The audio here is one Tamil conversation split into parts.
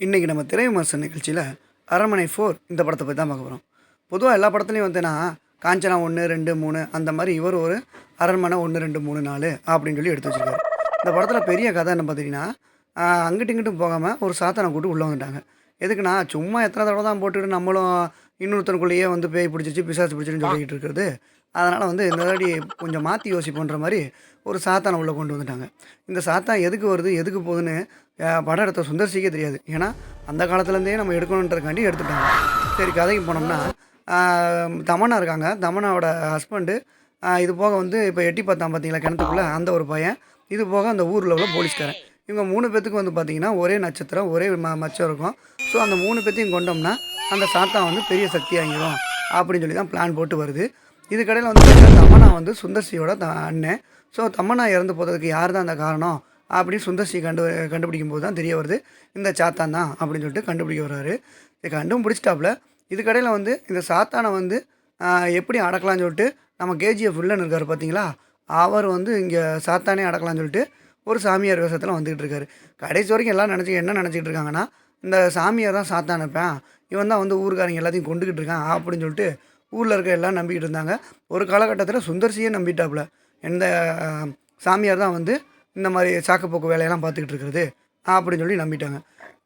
இன்றைக்கி நம்ம திரை விமர்சன நிகழ்ச்சியில் அரண்மனை ஃபோர் இந்த படத்தை பற்றி தான் பார்க்க போகிறோம் பொதுவாக எல்லா படத்துலையும் வந்துன்னா காஞ்சனா ஒன்று ரெண்டு மூணு அந்த மாதிரி இவர் ஒரு அரண்மனை ஒன்று ரெண்டு மூணு நாலு அப்படின்னு சொல்லி எடுத்து வச்சிருக்காரு. இந்த படத்தில் பெரிய கதை என்ன பார்த்தீங்கன்னா அங்கிட்டும் இங்கிட்டும் போகாமல் ஒரு சாத்தானை கூட்டு உள்ளே வந்துட்டாங்க. எதுக்குன்னா சும்மா எத்தனை தடவை தான் போட்டுட்டு நம்மளும் இன்னொருத்தனுக்குள்ளேயே வந்து பேய் பிடிச்சிச்சு பிசாசு பிடிச்சிருன்னு சொல்லிக்கிட்டு இருக்கிறது. அதனால் வந்து இந்த தாடி கொஞ்சம் மாற்றி யோசிப்போன்ற மாதிரி ஒரு சாத்தானை உள்ளே கொண்டு வந்துட்டாங்க. இந்த சாத்தான் எதுக்கு வருது எதுக்கு போகுதுன்னு படம் எடுத்த சுந்தர்சிக்கே தெரியாது. ஏன்னா அந்த காலத்துலேருந்தே நம்ம எடுக்கணுன்றதுக்காண்டி எடுத்துட்டாங்க. சரி கதைக்கு போனோம்னா தமனா தமன்னா இருக்காங்க. தமன்னாவோட ஹஸ்பண்டு இது போக வந்து இப்போ எட்டி பார்த்தான் பார்த்தீங்களா கிணத்துக்குள்ளே அந்த ஒரு பையன். இது போக அந்த ஊரில் உள்ள போலீஸ்காரன். இவங்க மூணு பேத்துக்கு வந்து பார்த்தீங்கன்னா ஒரே நட்சத்திரம் ஒரே ம மச்சம் இருக்கும். ஸோ அந்த மூணு பேத்தையும் கொண்டோம்னா அந்த சாத்தான் வந்து பெரிய சக்தி ஆகிடும் அப்படின்னு சொல்லி தான் பிளான் போட்டு வருது. இதுக்கடையில் வந்து தமனா தமன்னா வந்து சுந்தர்சியோட த அண்ணன். ஸோ தமன்னா இறந்து போகிறதுக்கு யார் தான் அந்த காரணம் அப்படின்னு சுந்தர்சி கண்டு கண்டுபிடிக்கும் போது தான் தெரிய வருது. இந்த சாத்தான் தான் அப்படின்னு சொல்லிட்டு கண்டுபிடிக்க வர்றாரு. இது கண்டும் பிடிச்சிட்டாப்புல. இதுக்கடையில் வந்து இந்த சாத்தானை வந்து எப்படி அடக்கலாம்னு சொல்லிட்டு நம்ம கேஜிஎஃப் வில்லன் இருக்கார் பார்த்தீங்களா அவர் வந்து இங்கே சாத்தானே அடக்கலாம்னு சொல்லிட்டு ஒரு சாமியார் வேஷத்தில் வந்துக்கிட்டு இருக்காரு. கடைசி வரைக்கும் எல்லாம் நினச்சி என்ன நினச்சிட்டு இருக்காங்கன்னா இந்த சாமியார் தான் சாத்தானுப்பேன் இவன் தான் வந்து ஊருக்காரங்க எல்லாத்தையும் கொண்டுக்கிட்டு இருக்கான் அப்படின்னு சொல்லிட்டு ஊரில் இருக்க எல்லாம் நம்பிக்கிட்டு இருந்தாங்க. ஒரு காலகட்டத்தில் சுந்தர்சியே நம்பிட்டாப்புல. எந்த சாமியார் தான் வந்து இந்த மாதிரி சாக்குப்போக்கு வேலையெல்லாம் பார்த்துக்கிட்டு இருக்கிறது அப்படின்னு சொல்லி நம்பிட்டாங்க.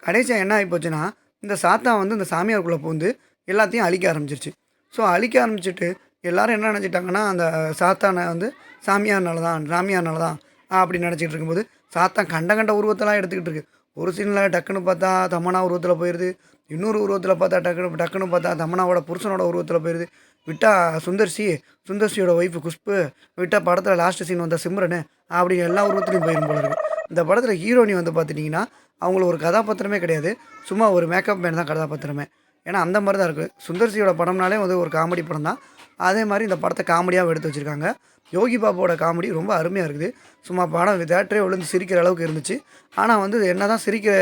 கடைசியாக என்ன ஆகி போச்சுன்னா இந்த சாத்தா வந்து இந்த சாமியாருக்குள்ளே பூந்து எல்லாத்தையும் அழிக்க ஆரம்பிச்சிருச்சு. ஸோ அழிக்க ஆரம்பிச்சிட்டு எல்லாரும் என்ன நினச்சிட்டாங்கன்னா அந்த சாத்தானை வந்து சாமியார்னால தான் சாமியார்னால தான் அப்படின்னு நினச்சிக்கிட்டு இருக்கும்போது சாத்தான் கண்ட கண்ட உருவத்தெல்லாம் எடுத்துக்கிட்டு இருக்கு. ஒரு சீனில் டக்குன்னு பார்த்தா தமனா உருவத்தில் போயிடுது இன்னொரு உருவத்தில் பார்த்தா டக்குனு டக்குன்னு பார்த்தா தமனாவோட புருஷனோட உருவத்தில் போயிடுது விட்டா சுந்தர்சி சுந்தர்சியோட ஒய்ஃபு குஷ்பு விட்டா படத்தில் லாஸ்ட் சீன் வந்த சிம்ரனு அப்படி எல்லா உருவத்துலையும் போயிடும் போல இருக்குது இந்த படத்தில் ஹீரோனி வந்து பார்த்துட்டிங்கன்னா அவங்கள ஒரு கதாபாத்திரமே கிடையாது. சும்மா ஒரு மேக்கப் மேன் தான் கதாபாத்திரமே. ஏன்னா அந்த மாதிரி தான் இருக்குது சுந்தர்சியோட படம்னாலே வந்து ஒரு காமெடி படம் தான் அதே மாதிரி இந்த படத்தை காமெடியாக எடுத்து வச்சுருக்காங்க. யோகி பாபுவோட காமெடி ரொம்ப அருமையாக இருக்குது. சும்மா படம் தேட்டரே விழுந்து சிரிக்கிற அளவுக்கு இருந்துச்சு. ஆனால் வந்து என்ன தான் சிரிக்கிற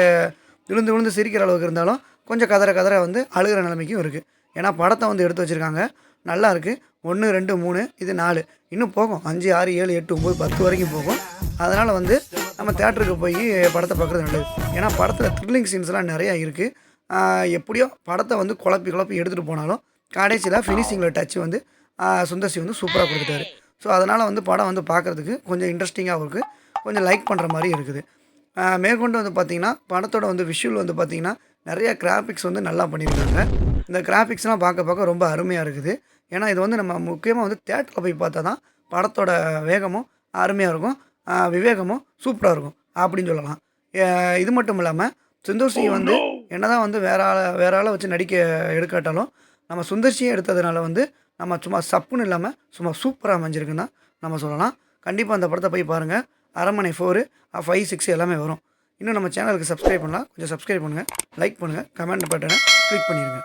விழுந்து விழுந்து சிரிக்கிற அளவுக்கு இருந்தாலும் கொஞ்சம் கதற கதற வந்து அழுகிற நிலைமைக்கும் இருக்குது ஏன்னா படத்தை வந்து எடுத்து வச்சுருக்காங்க. நல்லா இருக்குது ஒன்று ரெண்டு மூணு இது நாலு. இன்னும் போகும். அஞ்சு ஆறு ஏழு எட்டு ஒம்பது பத்து வரைக்கும் போகும். அதனால் வந்து நம்ம தேட்டருக்கு போய் படத்தை பார்க்குறது நல்லது. ஏன்னா படத்தில் த்ரில்லிங் சீன்ஸ்லாம் நிறையா இருக்குது எப்படியோ படத்தை வந்து குழப்பி குழப்பி எடுத்துகிட்டு போனாலும் கடைசியில் ஃபினிஷிங்கில் டச் வந்து சுந்தர்சி வந்து சூப்பராக கொடுத்துட்டாரு. ஸோ அதனால் வந்து படம் வந்து பார்க்குறதுக்கு கொஞ்சம் இன்ட்ரெஸ்டிங்காகவும் இருக்குது கொஞ்சம் லைக் பண்ணுற மாதிரி இருக்குது. மேற்கொண்டு வந்து பார்த்திங்கன்னா படத்தோட வந்து விஷுவல் வந்து பார்த்திங்கன்னா நிறைய கிராஃபிக்ஸ் வந்து நல்லா பண்ணியிருக்காங்க. இந்த கிராஃபிக்ஸ்லாம் பார்க்க பார்க்க ரொம்ப அருமையாக இருக்குது. ஏன்னா இது வந்து நம்ம முக்கியமாக வந்து தேட்டரில் போய் பார்த்தா தான் படத்தோட வேகமும் அருமையாக இருக்கும். விவேகமும் சூப்பராக இருக்கும். அப்படின்னு சொல்லலாம். இது மட்டும் இல்லாமல் சுந்தர்சி வந்து என்னதான் வந்து வேற ஆளை வேற ஆளை வச்சு நடிக்க எடுக்காட்டாலும் நம்ம சுந்தர்சியை எடுத்ததுனால வந்து நம்ம சும்மா சப்புன்னு இல்லாமல் சும்மா சூப்பராக அமைஞ்சிருக்குன்னு தான் நம்ம சொல்லலாம். கண்டிப்பாக அந்த படத்தை போய் பாருங்கள் அரண்மனை ஃபோரு ஃபைவ் சிக்ஸ் எல்லாமே வரும். இன்னும் நம்ம சேனலுக்கு சப்ஸ்கிரைப் பண்ணலாம். கொஞ்சம் சப்ஸ்கிரைப் பண்ணுங்கள் லைக் பண்ணுங்கள் கமெண்ட் பட்டனை கிளிக் பண்ணிடுங்க